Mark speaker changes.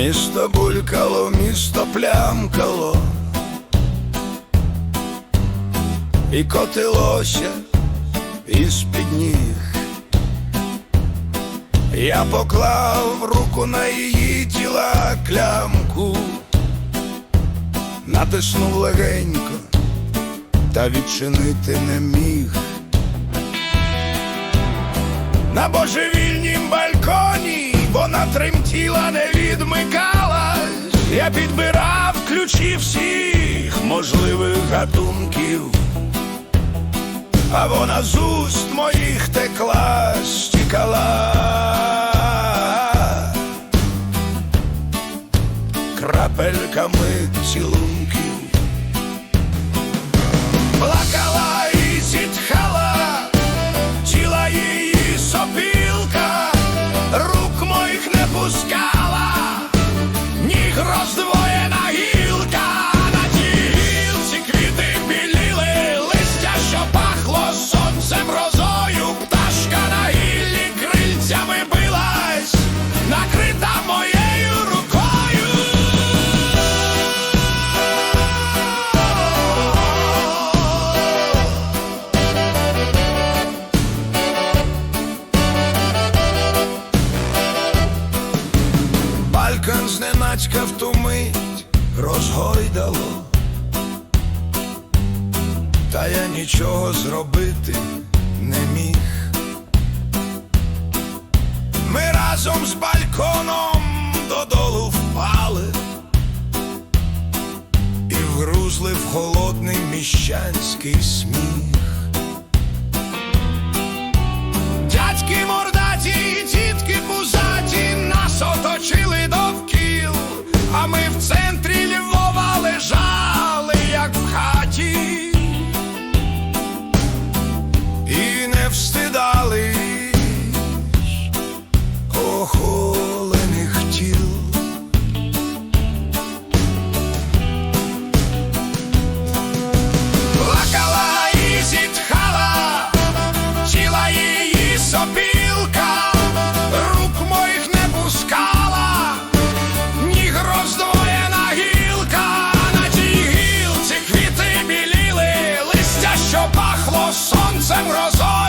Speaker 1: Місто булькало, місто плямкало, і котилося із-під ніг. Я поклав руку на її тіла клямку, натиснув легенько, та відчинити не міг. На божевільнім балконі вона тремтіла, не відмикалась. Я підбирав ключі всіх можливих гатунків, а вона з уст моїх текла, стікала. Зненацька в ту мить розгойдало, та я нічого зробити не міг. Ми разом з балконом додолу впали і вгрузли в холодний міщанський бо сонцем розом.